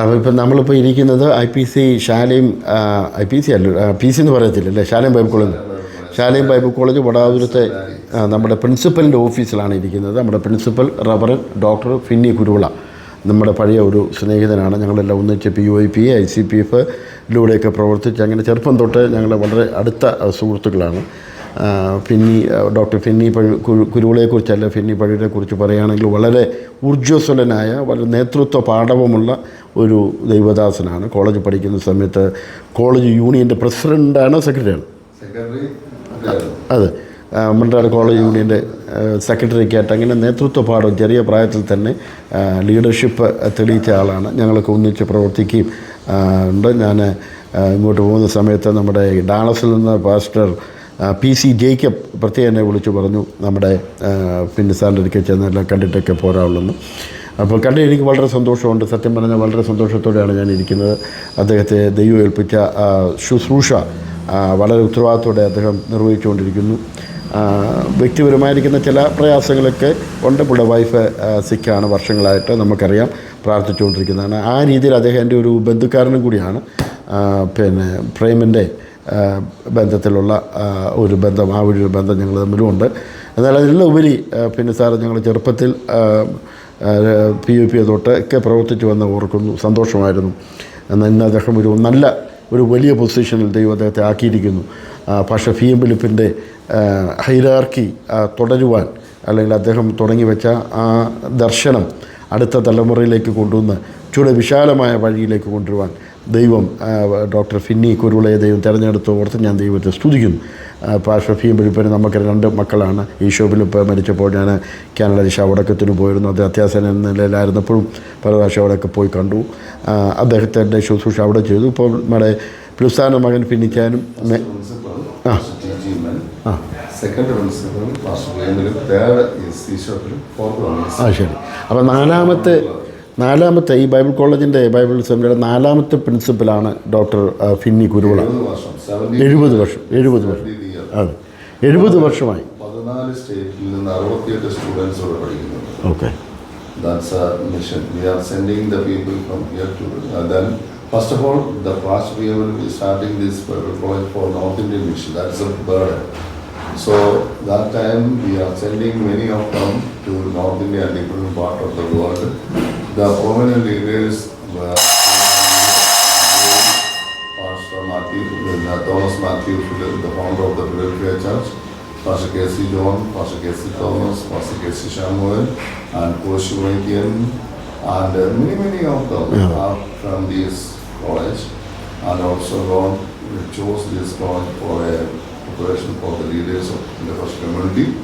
അപ്പോൾ ഇപ്പം നമ്മളിപ്പോൾ ഇരിക്കുന്നത് ഐ പി സി ശാലയും ഐ പി സി അല്ല പി സി എന്ന് പറയത്തില്ലല്ലേ ശാലയും ബൈബിൾ കോളേജ് ശാലയും ബൈബിൾ കോളേജ് വടാപുരത്തെ നമ്മുടെ പ്രിൻസിപ്പലിന്റെ ഓഫീസിലാണ് ഇരിക്കുന്നത്. നമ്മുടെ principal reverend doctor Finny Kuruvila. നമ്മുടെ പഴയ ഒരു സ്നേഹിതനാണ്. ഞങ്ങളെല്ലാം ഒന്നിച്ച് P O P I C P F ലൂടെയൊക്കെ പ്രവർത്തിച്ച് അങ്ങനെ ചെറുപ്പം തൊട്ട് ഞങ്ങൾ വളരെ അടുത്ത സുഹൃത്തുക്കളാണ്. ഫിന്നി ഡോക്ടർ ഫിന്നി പഴു കുരു കുരുവിളയെക്കുറിച്ചല്ല ഫിന്നി പഴുവിനെക്കുറിച്ച് പറയുകയാണെങ്കിൽ വളരെ ഊർജസ്വലനായ വളരെ നേതൃത്വ പാഠവുമുള്ള ഒരു ദൈവദാസനാണ്. കോളേജ് പഠിക്കുന്ന സമയത്ത് കോളേജ് യൂണിയന്റെ പ്രസിഡന്റാണ് സെക്രട്ടറിയാണ്. സെക്രട്ടറി അതെ. മണ്ടാട് കോളേജ് യൂണിയന്റെ സെക്രട്ടറിക്കായിട്ട് അങ്ങനെ നേതൃത്വ പാഠം ചെറിയ പ്രായത്തിൽ തന്നെ ലീഡർഷിപ്പ് തെളിയിച്ച ആളാണ്. ഞങ്ങളൊക്കെ ഒന്നിച്ച് പ്രവർത്തിക്കുകയും ഉണ്ട്. ഞാൻ ഇങ്ങോട്ട് പോകുന്ന സമയത്ത് നമ്മുടെ ഡാളസിൽ നിന്ന് പാസ്റ്റർ പി സി ജേക്കബ് പ്രത്യേകം എന്നെ വിളിച്ചു പറഞ്ഞു നമ്മുടെ പിന്നെ സാറിന്റെ അടുക്കൽ ചെന്നെല്ലാം കണ്ടിട്ടൊക്കെ പോരാളുന്നു അപ്പോൾ കണ്ട് എനിക്ക് വളരെ സന്തോഷമുണ്ട്. സത്യം പറഞ്ഞാൽ വളരെ സന്തോഷത്തോടെയാണ് ഞാൻ ഇരിക്കുന്നത്. അദ്ദേഹത്തെ ദൈവം ഏൽപ്പിച്ച ശുശ്രൂഷ വളരെ ഉത്തരവാദിത്തോടെ അദ്ദേഹം നിർവഹിച്ചുകൊണ്ടിരിക്കുന്നു. വ്യക്തിപരമായിരിക്കുന്ന ചില പ്രയാസങ്ങളൊക്കെ ഉണ്ട്. ഇവിടെ വൈഫ് സിക്കാണ് വർഷങ്ങളായിട്ട് നമുക്കറിയാം. പ്രാർത്ഥിച്ചുകൊണ്ടിരിക്കുന്നതാണ്. ആ രീതിയിൽ അദ്ദേഹം എന്റെ ഒരു ബന്ധുക്കാരനും കൂടിയാണ്. പിന്നെ പ്രേമിന്റെ ബന്ധത്തിലുള്ള ഒരു ബന്ധം ആ ഒരു ബന്ധം ഞങ്ങൾ തമ്മിലുമുണ്ട്. എന്നാൽ അതിലെല്ലാം ഉപരി പിന്നെ സാറ് ഞങ്ങൾ ചെറുപ്പത്തിൽ പി യു പി തൊട്ട് ഒക്കെ പ്രവർത്തിച്ചു വന്ന് ഓർക്കുന്നു സന്തോഷമായിരുന്നു. എന്നാൽ ഇന്ന് അദ്ദേഹം ഒരു നല്ല ഒരു വലിയ പൊസിഷനിൽ ദൈവം അദ്ദേഹത്തെ ആക്കിയിരിക്കുന്നു പക്ഷേ ഫി എം ഫിലിപ്പിന്റെ ഹൈറാർക്കി തുടരുവാൻ അല്ലെങ്കിൽ അദ്ദേഹം തുടങ്ങി വെച്ച ആ ദർശനം അടുത്ത തലമുറയിലേക്ക് കൊണ്ടുവന്ന് ചൂടെ വിശാലമായ വഴിയിലേക്ക് കൊണ്ടുവരുവാൻ ദൈവം ആ, ഡോക്ടർ ഫിന്നി കുരുളയെ ദൈവം തിരഞ്ഞെടുത്ത് ഓർത്ത് ഞാൻ ദൈവത്തെ സ്തുതിക്കുന്നു. ആ, പാഷ ഫിയും ഫിലിപ്പിന് നമുക്ക് രണ്ട് മക്കളാണ്. ഈശോ ഇപ്പോൾ മരിച്ചപ്പോൾ ഞാൻ കാനഡ ദിശ അവിടക്കത്തിന് പോയിരുന്നു. അത് അത്യാസന നിലയിലായിരുന്നപ്പോഴും പല പ്രാവശ്യം അവിടെയൊക്കെ പോയി കണ്ടു. ആ, അദ്ദേഹത്തിന്റെ ശുശ്രൂഷ അവിടെ ചെയ്തു. ഇപ്പോൾ നമ്മുടെ പ്ലുസാന മകൻ ഫിന്നിക്കാനും ആ. സെക്കൻഡ് പ്രിൻസിപ്പൽ ഈസ് ആ. ശരി. അപ്പോൾ നാലാമത്തെ നാലാമത്തെ ഈ ബൈബിൾ കോളേജിന്റെ ബൈബിൾ സെമിനാറിന്റെ നാലാമത്തെ പ്രിൻസിപ്പലാണ് ഡോക്ടർ ഫിന്നി കുരുവിള എഴുപത് വർഷം എഴുപത് വർഷം അതെ എഴുപത് വർഷമായി പതിനാല് സ്റ്റേറ്റിൽ നിന്ന് അറുപത്തിയെട്ട് സ്റ്റുഡൻസ് ഇവിടെ പഠിക്കുന്നുണ്ട് okay uh, then, first of all, the past we will be starting this Bible college for North Indian mission, that's a burden. So, that time, we are sending many of them to North India and different part of the. Prominent leaders were Pastor Matthew, uh, Thomas Matthew, Philip, the founder of the Philadelphia Church, Pastor Casey John, Pastor Casey Thomas, Pastor Casey Samuel, and Coach Shuvanikian, and uh, many, many of them Yeah. are from this college, and also God chose this college for a preparation for the leaders of the first community.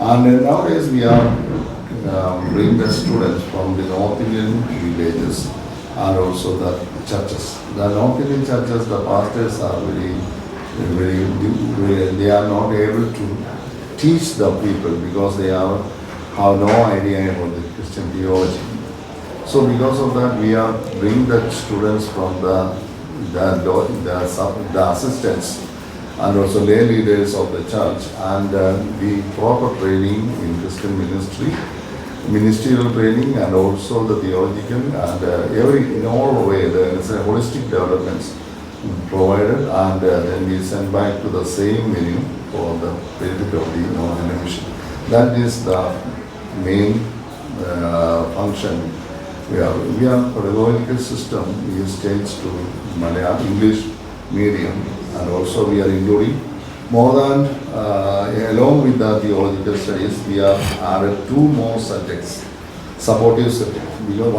And uh, nowadays we are um, bringing the students from the North Indian villages and also the churches. The North Indian churches, the pastors are very, very, very- they are not able to teach the people because they are, have no idea about the Christian theology. So because of that, we are bringing the students from the, the, the, sub- the assistants and also lay leaders of the church and uh, the proper training in Christian ministry, ministerial training and also the theological and uh, every, in all way, a holistic developments provided and uh, then we send back to the same venue for the benefit of the. That is the main uh, function. We are, we are pedagogical system, we use changed to Malayalam, English medium and also we are including more than, uh, along with the theological studies, we have added two more subjects, supportive subjects.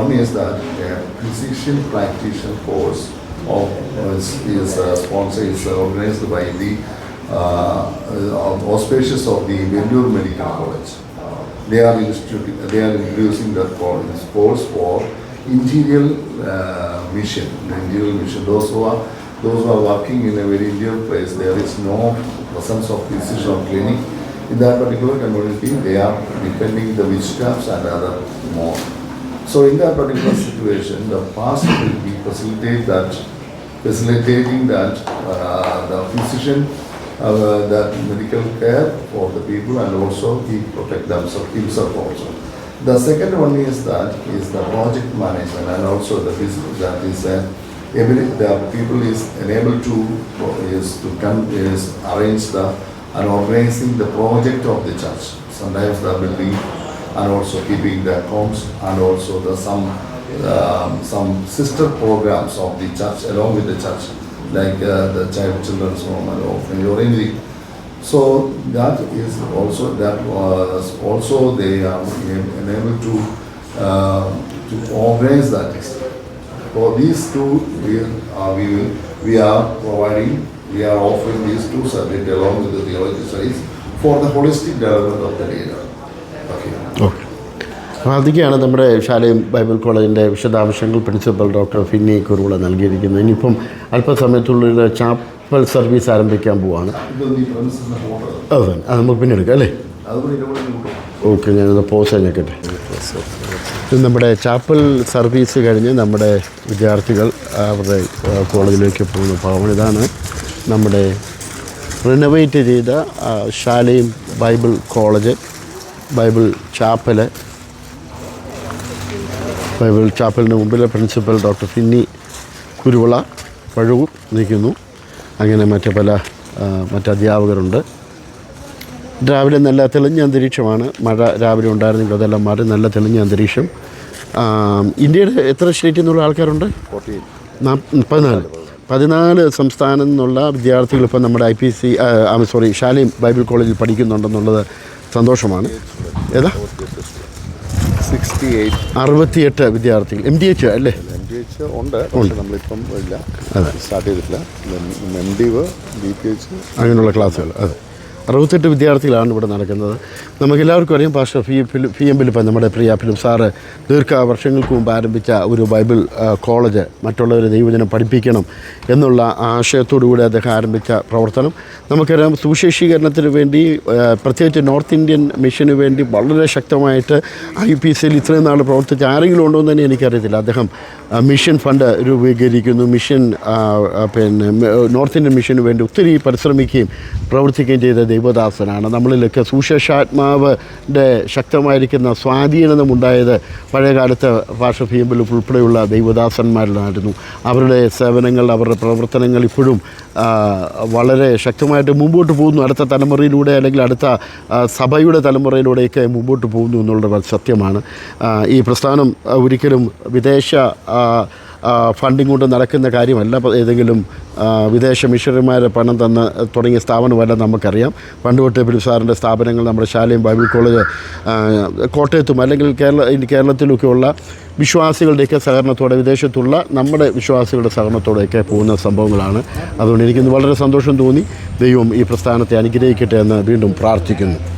One is that a physician practitioner course of, is, is uh, sponsored, is organized by the uh, auspicious of the Vendur Medical College. They are they are introducing that course, for interior uh, mission, interior mission. Those who are, those who are working in a very interior place, there is no presence of physician or clinic. In that particular community, they are depending the witchcrafts and other more. So in that particular situation, the past will be facilitate that, facilitating that uh, the physician, uh, that medical care for the people and also he protect themselves, himself also. The second one is that is the project management and also the business that is uh, ability the people is enabled to is to come is arrange the and organizing the project of the church. Sometimes the building and also keeping the accounts and also the some um, some sister programs of the church along with the church like uh, the child children's home and orphanage or anything. So that is also that was also they are enabled to uh, to organize that. For these two, we are we will, we are providing we are offering these two subjects along with the theology studies for the holistic development of the leader. Okay. okay. അതൊക്കെയാണ് നമ്മുടെ ശാലയും Bible കോളേജിന്റെ വിശദാംശങ്ങൾ principal doctor Finny കുറുവിള നൽകിയിരിക്കുന്നത് ഇനിയിപ്പം അല്പസമയത്തുള്ളിൽ chapel service ആരംഭിക്കാൻ പോവാണ് അതെ അത് നമുക്ക് പിന്നെ എടുക്കാം അല്ലേ ഓക്കെ ഞാനൊന്ന് പോസ് കഴിഞ്ഞേക്കട്ടെ ഇത് നമ്മുടെ ചാപ്പൽ സർവീസ് കഴിഞ്ഞ് നമ്മുടെ വിദ്യാർത്ഥികൾ അവരുടെ കോളേജിലേക്ക് പോകുന്ന ഭാവം ഇതാണ് നമ്മുടെ റിനോവേറ്റ് ചെയ്ത ശാലയും bible college bible chapel. Bible ചാപ്പലിന് മുമ്പിലെ പ്രിൻസിപ്പൽ ഡോക്ടർ ഫിന്നി കുരുവിള പഴുവും നിൽക്കുന്നു. അങ്ങനെ മറ്റ് പല മറ്റധ്യാപകരുണ്ട് രാവിലെ നല്ല തെളിഞ്ഞ അന്തരീക്ഷമാണ്. മഴ രാവിലെ ഉണ്ടായിരുന്നെങ്കിൽ അതെല്ലാം മാറി. നല്ല തെളിഞ്ഞ അന്തരീക്ഷം. ഇന്ത്യയുടെ എത്ര സ്റ്റേറ്റിൽ നിന്നുള്ള ആൾക്കാരുണ്ട്? പതിനാല്. പതിനാല് സംസ്ഥാനത്ത് നിന്നുള്ള വിദ്യാർത്ഥികൾ ഇപ്പം നമ്മുടെ ഐ പി സി സോറി ശാലയും ബൈബിൾ കോളേജിൽ പഠിക്കുന്നുണ്ടെന്നുള്ളത് സന്തോഷമാണ്. ഏതാ? സിക്സ്റ്റി എയ്റ്റ് അറുപത്തിയെട്ട് വിദ്യാർത്ഥികൾ. എം ഡി എച്ച് അല്ലേ? എം ഡി എച്ച് ഉണ്ട് പക്ഷെ നമ്മളിപ്പം ഇല്ല. സ്റ്റാർട്ട് ചെയ്തിട്ടില്ല. M D B P H അങ്ങനെയുള്ള ക്ലാസ്സുകൾ അതെ. അറുപത്തെട്ട് വിദ്യാർത്ഥികളാണ് ഇവിടെ നടക്കുന്നത്. നമുക്കെല്ലാവർക്കും അറിയാം പാസ്റ്റർ ഫി ഫി എം ഫിലിപ്പ് നമ്മുടെ പ്രിയ ഫിലിപ്പ് സാറ് ദീർഘ വർഷങ്ങൾക്ക് മുമ്പ് ആരംഭിച്ച ഒരു ബൈബിൾ കോളേജ് മറ്റുള്ളവരെ ദൈവജനം പഠിപ്പിക്കണം എന്നുള്ള ആശയത്തോടുകൂടി അദ്ദേഹം ആരംഭിച്ച പ്രവർത്തനം. നമുക്കറിയാം സുവിശേഷീകരണത്തിന് വേണ്ടി പ്രത്യേകിച്ച് നോർത്ത് ഇന്ത്യൻ മിഷന് വേണ്ടി വളരെ ശക്തമായിട്ട് ഐ പി സിയിൽ ഇത്രയും നാൾ പ്രവർത്തിച്ച ആരെങ്കിലും ഉണ്ടോ എന്ന് തന്നെ എനിക്കറിയത്തില്ല. അദ്ദേഹം മിഷൻ ഫണ്ട് രൂപീകരിക്കുന്നു. മിഷൻ പിന്നെ നോർത്ത് ഇന്ത്യൻ മിഷന് വേണ്ടി ഒത്തിരി പരിശ്രമിക്കുകയും പ്രവർത്തിക്കുകയും ചെയ്ത ദൈവദാസനാണ്. നമ്മളിലൊക്കെ സുശേഷാത്മാവിന്റെ ശക്തമായിരിക്കുന്ന സ്വാധീനം ഉണ്ടായത് പഴയകാലത്ത് ഭാഷ ഫീമ്പിൽ ഉൾപ്പെടെയുള്ള ദൈവദാസന്മാരിലായിരുന്നു. അവരുടെ സേവനങ്ങൾ അവരുടെ പ്രവർത്തനങ്ങൾ ഇപ്പോഴും വളരെ ശക്തമായിട്ട് മുമ്പോട്ട് പോകുന്നു. അടുത്ത തലമുറയിലൂടെ അല്ലെങ്കിൽ അടുത്ത സഭയുടെ തലമുറയിലൂടെയൊക്കെ മുമ്പോട്ട് പോകുന്നു എന്നുള്ളത് സത്യമാണ്. ഈ പ്രസ്ഥാനം ഒരിക്കലും വിദേശ ഫണ്ടിങ് കൊണ്ട് നടക്കുന്ന കാര്യമല്ല. ഏതെങ്കിലും വിദേശ മിഷണറിമാരെ പണം തന്ന് തുടങ്ങിയ സ്ഥാപനമല്ല നമുക്കറിയാം. പണ്ട് തൊട്ട് ഫിലിപ്പ് സാറിന്റെ സ്ഥാപനങ്ങൾ നമ്മുടെ ശാലയും ബൈബിൾ കോളേജ് കോട്ടയത്തും അല്ലെങ്കിൽ കേരള കേരളത്തിലൊക്കെയുള്ള വിശ്വാസികളുടെയൊക്കെ സഹകരണത്തോടെ വിദേശത്തുള്ള നമ്മുടെ വിശ്വാസികളുടെ സഹകരണത്തോടെയൊക്കെ പോകുന്ന സംഭവങ്ങളാണ്. അതുകൊണ്ട് എനിക്കിന്ന് വളരെ സന്തോഷം തോന്നി. ദൈവം ഈ പ്രസ്ഥാനത്തെ അനുഗ്രഹിക്കട്ടെ എന്ന് വീണ്ടും പ്രാർത്ഥിക്കുന്നു.